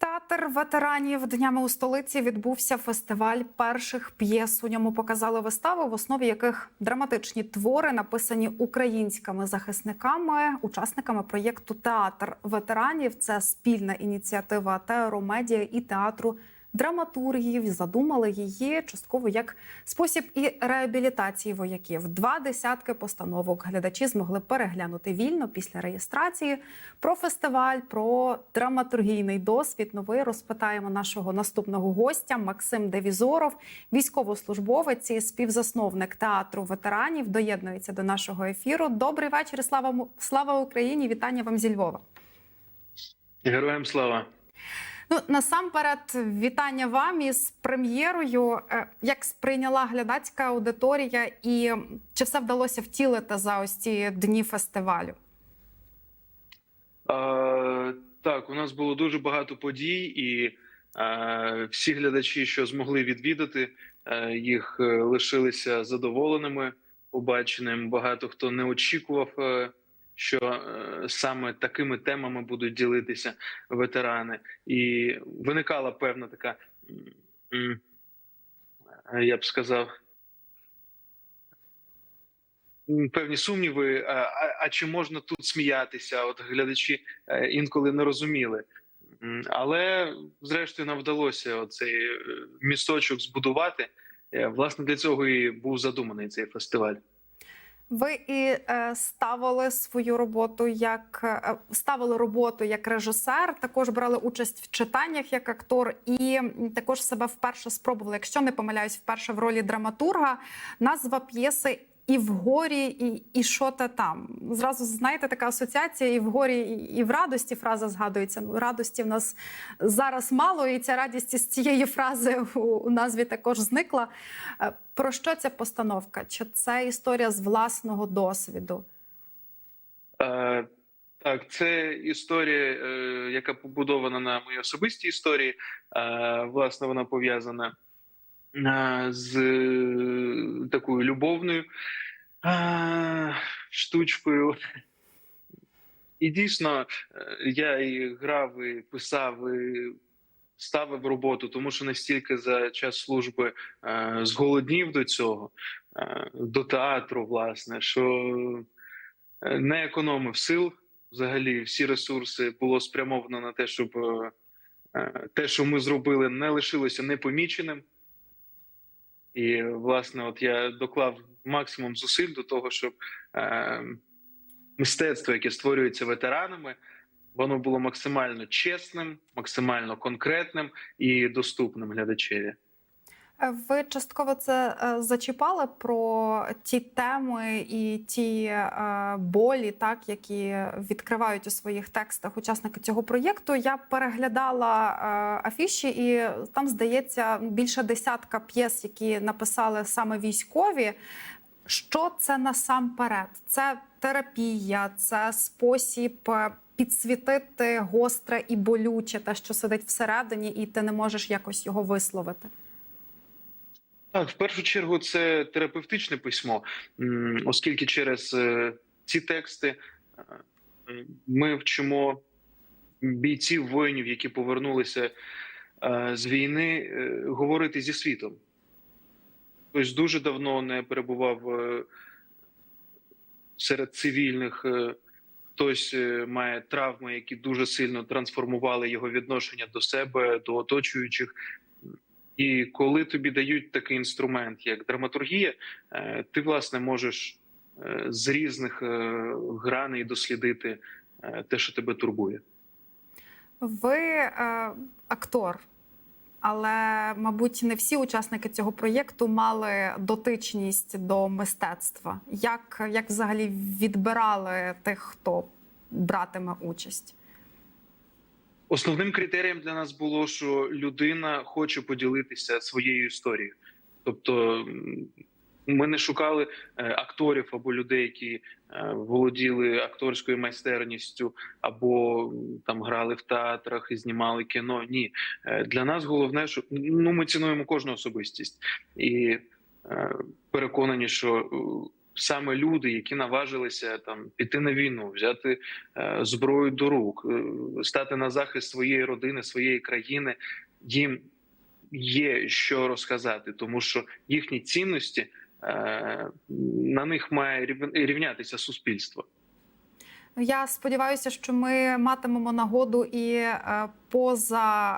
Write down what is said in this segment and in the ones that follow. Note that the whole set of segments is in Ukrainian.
Театр ветеранів днями у столиці відбувся фестиваль перших п'єс. У ньому показали вистави, в основі яких драматичні твори написані українськими захисниками, учасниками проєкту Театр ветеранів. Це спільна ініціатива ТРО і театру драматургів. Задумали її частково як спосіб і реабілітації вояків. Два десятки постановок глядачі змогли переглянути вільно після реєстрації. Про фестиваль, про драматургійний досвід. Новий розпитаємо нашого наступного гостя Максим Девізоров, військовослужбовець і співзасновник театру ветеранів. Доєднується до нашого ефіру. Добрий вечір. Слава слава Україні! Вітання вам зі Львова. Героям слава. Ну насамперед, вітання вам із прем'єрою. Е, Як сприйняла глядацька аудиторія, і чи все вдалося втілити за ось ці дні фестивалю? Е, так, у нас було дуже багато подій, і е, всі глядачі, що змогли відвідати, е, їх лишилися задоволеними побаченим. Багато хто не очікував, що е, саме такими темами будуть ділитися ветерани, і виникала певна така, е, я б сказав. Певні сумніви, а, а, а чи можна тут сміятися? От глядачі е, інколи не розуміли. Але зрештою нам вдалося оцей е, місточок збудувати. Е, Власне, для цього і був задуманий цей фестиваль. Ви і е, ставили свою роботу як е, ставили роботу як режисер, також брали участь в читаннях як актор, і також себе вперше спробували. Якщо не помиляюсь, вперше в ролі драматурга. Назва п'єси. І в горі, і, і що та там. Зразу знаєте, така асоціація, і в горі, і, і в радості фраза згадується. Ну, радості в нас зараз мало, і ця радість із цієї фрази у, у назві також зникла. Е, Про що ця постановка? Чи це історія з власного досвіду? Е, Так, це історія, е, яка побудована на моїй особистій історії. Е, Власне, вона пов'язана з е, такою любовною штучкою. І дійсно, е, я і грав, і писав, і ставив роботу, тому що настільки за час служби е, зголоднів до цього, до театру, власне, що не економив сил. Взагалі, всі ресурси було спрямовано на те, щоб те, що ми зробили, не лишилося непоміченим. І, власне, от я доклав максимум зусиль до того, щоб е, мистецтво, яке створюється ветеранами, воно було максимально чесним, максимально конкретним і доступним глядачеві. Ви частково це е, зачіпали про ті теми і ті е, болі, так які відкривають у своїх текстах учасники цього проєкту. Я переглядала е, афіші, і там здається більше десятка п'єс, які написали саме військові. Що це насамперед? Це терапія, це спосіб підсвітити гостре і болюче, те, що сидить всередині, і ти не можеш якось його висловити. Так, в першу чергу, це терапевтичне письмо, оскільки через е, ці тексти е, ми вчимо бійців воїнів, які повернулися е, з війни, говорити зі світом. Хтось дуже давно не перебував серед цивільних. Хтось має травми, які дуже сильно трансформували його відношення до себе, до оточуючих. І коли тобі дають такий інструмент, як драматургія, е, ти власне можеш е, з різних е, граней дослідити те, що тебе турбує. Ви е, актор, але, мабуть, не всі учасники цього проєкту мали дотичність до мистецтва. Як, як взагалі відбирали тих, хто братиме участь? Основним критерієм для нас було, що людина хоче поділитися своєю історією. Тобто, ми не шукали е, акторів або людей, які е, володіли акторською майстерністю, або там грали в театрах і знімали кіно. Ні, Е, для нас головне, що ну ми цінуємо кожну особистість і переконані, що саме люди, які наважилися там піти на війну, взяти е, зброю до рук, е, стати на захист своєї родини, своєї країни, їм є що розказати, тому що їхні цінності е, на них має рів- рівнятися суспільство. Я сподіваюся, що ми матимемо нагоду і е, поза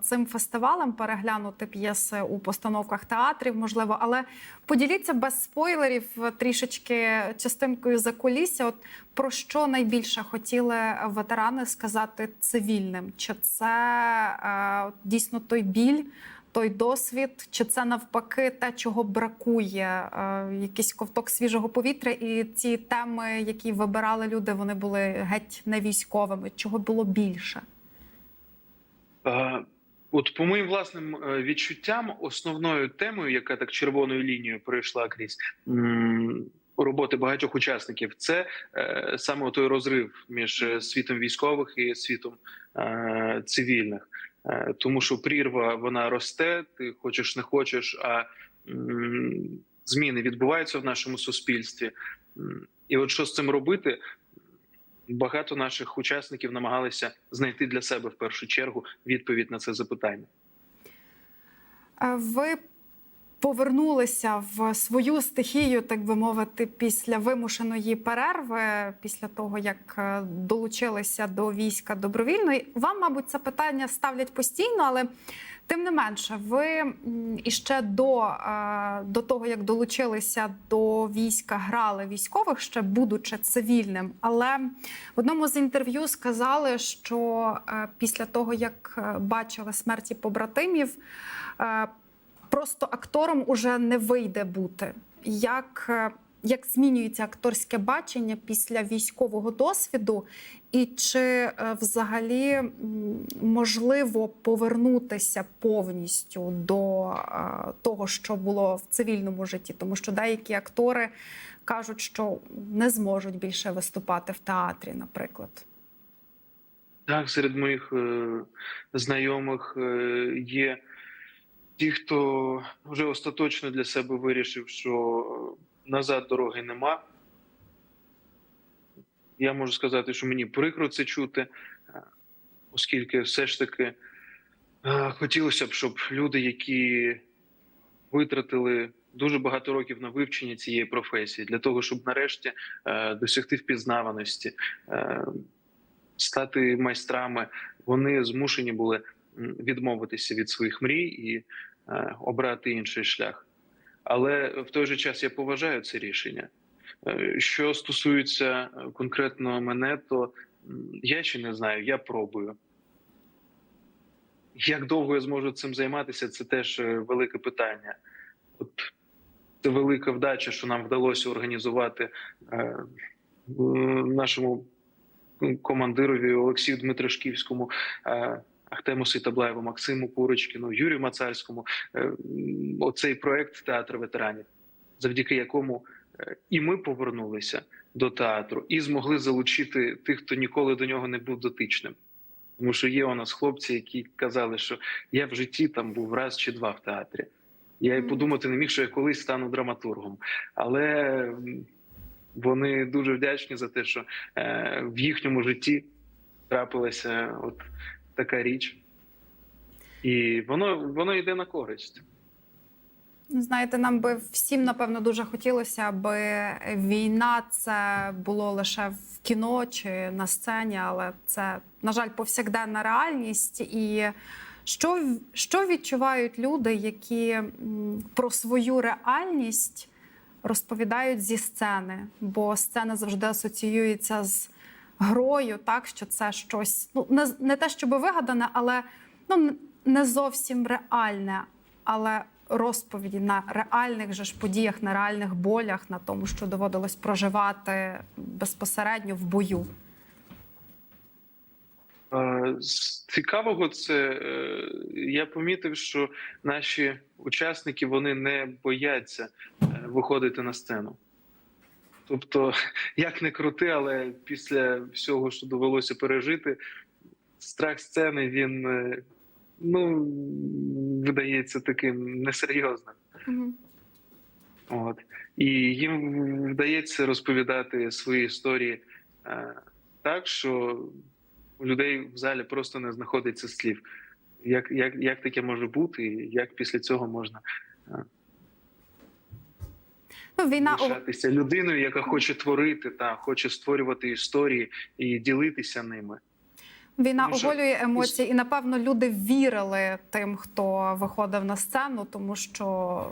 е, цим фестивалем переглянути п'єси у постановках театрів, можливо, але поділіться без спойлерів е, трішечки частинкою за кулісся. От про що найбільше хотіли ветерани сказати цивільним? Чи це дійсно той біль? Той досвід, чи це навпаки те, чого бракує, е, якийсь ковток свіжого повітря, і ці теми, які вибирали люди, вони були геть не військовими. Чого було більше? Е, От по моїм власним е, відчуттям, основною темою, яка так червоною лінією пройшла крізь роботи багатьох учасників, це саме той розрив між світом військових і світом цивільних. Е, тому що прірва вона росте, ти хочеш не хочеш, а зміни відбуваються в нашому суспільстві. І от що з цим робити? Багато наших учасників намагалися знайти для себе в першу чергу відповідь на це запитання. Ви повернулися в свою стихію, так би мовити, після вимушеної перерви, після того як е, долучилися до війська добровільно. Вам, мабуть, це питання ставлять постійно, але тим не менше, ви іще до, е, до того, як долучилися до війська, грали військових, ще будучи цивільним. Але в одному з інтерв'ю сказали, що е, після того, як бачили смерті побратимів, просто актором уже не вийде бути. Як, е, як змінюється акторське бачення після військового досвіду, і чи е, взагалі можливо повернутися повністю до е, того, що було в цивільному житті? Тому що деякі актори кажуть, що не зможуть більше виступати в театрі, наприклад. Так, серед моїх е, знайомих е, є ті, хто вже остаточно для себе вирішив, що е, назад дороги нема. Я можу сказати, що мені прикро це чути, е, оскільки все ж таки е, хотілося б, щоб люди, які витратили дуже багато років на вивчення цієї професії, для того, щоб нарешті досягти впізнаваності, стати майстрами, вони змушені були відмовитися від своїх мрій і е, обрати інший шлях. Але в той же час я поважаю це рішення. Е, Що стосується е, конкретно мене, то я ще не знаю, я пробую. Як довго я зможу цим займатися, це теж велике питання. От це велика вдача, що нам вдалося організувати е, нашому командирові Олексію Дмитришківському, е, Ахтему Ситаблаєву, Максиму Курочкіну, Юрію Мацарському. е, Оцей проект театр ветеранів, завдяки якому е, і ми повернулися до театру, і змогли залучити тих, хто ніколи до нього не був дотичним. Тому що є у нас хлопці, які казали, що я в житті там був раз чи два в театрі. Я й подумати не міг, що я колись стану драматургом. Але вони дуже вдячні за те, що е, в їхньому житті трапилася от така річ, і воно, воно йде на користь. Знаєте, нам би всім напевно дуже хотілося, аби війна це було лише в кіно чи на сцені, але це, на жаль, повсякденна реальність. І що, що відчувають люди, які про свою реальність розповідають зі сцени? Бо сцена завжди асоціюється з грою, так що це щось ну не, не те, щоб вигадане, але ну не зовсім реальне, але розповіді на реальних же ж подіях, на реальних болях, на тому, що доводилось проживати безпосередньо в бою. З цікавого, це е, я помітив, що наші учасники вони не бояться е, виходити на сцену. Тобто, як не крути, але після всього, що довелося пережити, страх сцени він е, ну, видається таким несерйозним. От. і їм вдається розповідати свої історії е, так, що у людей в залі просто не знаходиться слів. Як, як, як таке може бути, і як після цього можна Ну, війна лишатися людиною, яка хоче творити та хоче створювати історії і ділитися ними. Війна що- оголює емоції, і напевно люди вірили тим, хто виходив на сцену, тому що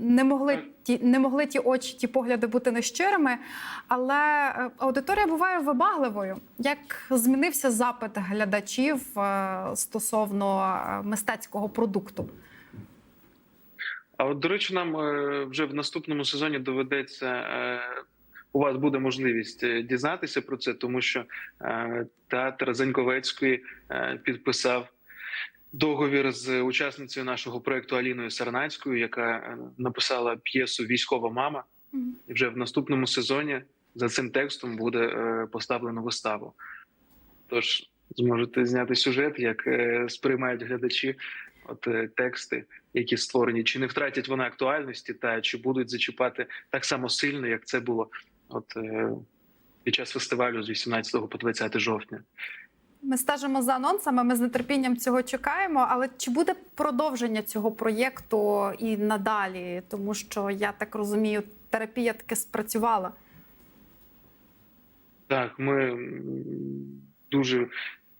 не могли ті, не могли ті очі, ті погляди бути нещирими. Але е, аудиторія буває вибагливою. Як змінився запит глядачів е, стосовно е, мистецького продукту? А от, до речі, нам е, вже в наступному сезоні доведеться. е, У вас буде можливість е, дізнатися про це, тому що театр Заньковецької підписав договір з учасницею нашого проекту Аліною Сарнацькою, яка написала п'єсу Військова мама. І вже в наступному сезоні за цим текстом буде поставлено виставу. Тож зможете зняти сюжет, як сприймають глядачі от е, тексти, які створені, чи не втратять вони актуальності, та чи будуть зачіпати так само сильно, як це було от е, під час фестивалю з 18 по 20 жовтня. Ми стежимо за анонсами. Ми з нетерпінням цього чекаємо. Але чи буде продовження цього проєкту і надалі? Тому що я так розумію, терапія таки спрацювала. Так, ми дуже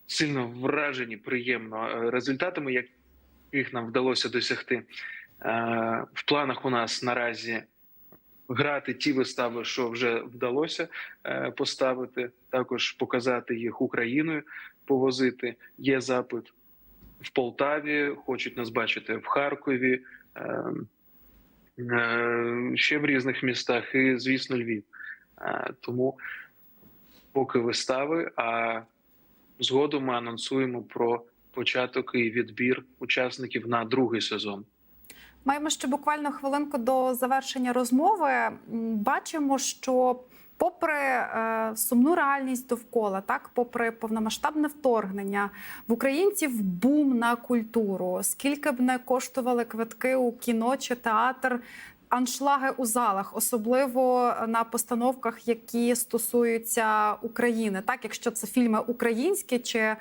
сильно вражені приємно е, результатами, яких нам вдалося досягти. Е, В планах у нас наразі грати ті вистави, що вже вдалося е, поставити, також показати їх Україною, повозити. Є запит в Полтаві, хочуть нас бачити в Харкові, е, ще в різних містах, і звісно, Львів. Тому поки вистави, а згодом ми анонсуємо про початок і відбір учасників на другий сезон. Маємо ще буквально хвилинку до завершення розмови. Бачимо, що попри е, сумну реальність довкола, так, попри повномасштабне вторгнення, в українців бум на культуру. Скільки б не коштували квитки у кіно чи театр. Аншлаги у залах, особливо на постановках, які стосуються України, так якщо це фільми українські чи е,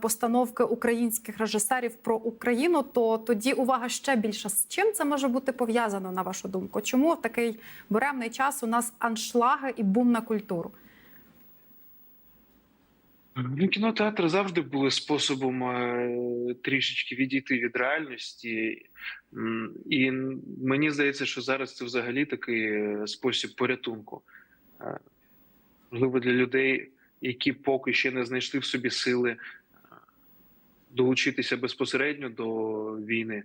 постановки українських режисерів про Україну, то тоді увага ще більша. З чим це може бути пов'язано на вашу думку? Чому в такий буремний час у нас аншлаги і бум на культуру? Ну, кінотеатри завжди були способом е, трішечки відійти від реальності, і мені здається, що зараз це взагалі такий е, спосіб порятунку. Е, Можливо, для людей, які поки ще не знайшли в собі сили долучитися безпосередньо до війни,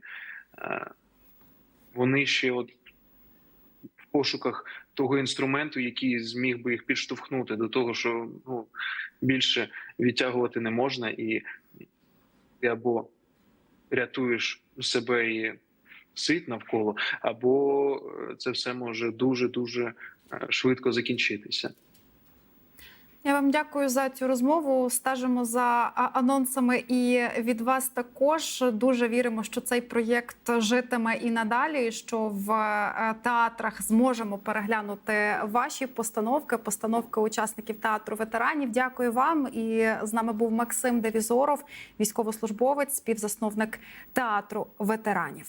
вони ще от пошуках того інструменту, який зміг би їх підштовхнути до того, що ну більше відтягувати не можна, і ти або рятуєш себе і світ навколо, або е, це все може дуже дуже швидко закінчитися. Я вам дякую за цю розмову. Стежимо за анонсами і від вас також. Дуже віримо, що цей проєкт житиме і надалі. Що в е, театрах зможемо переглянути ваші постановки, постановки учасників театру ветеранів. Дякую вам. І з нами був Максим Девізоров, військовослужбовець, співзасновник театру ветеранів.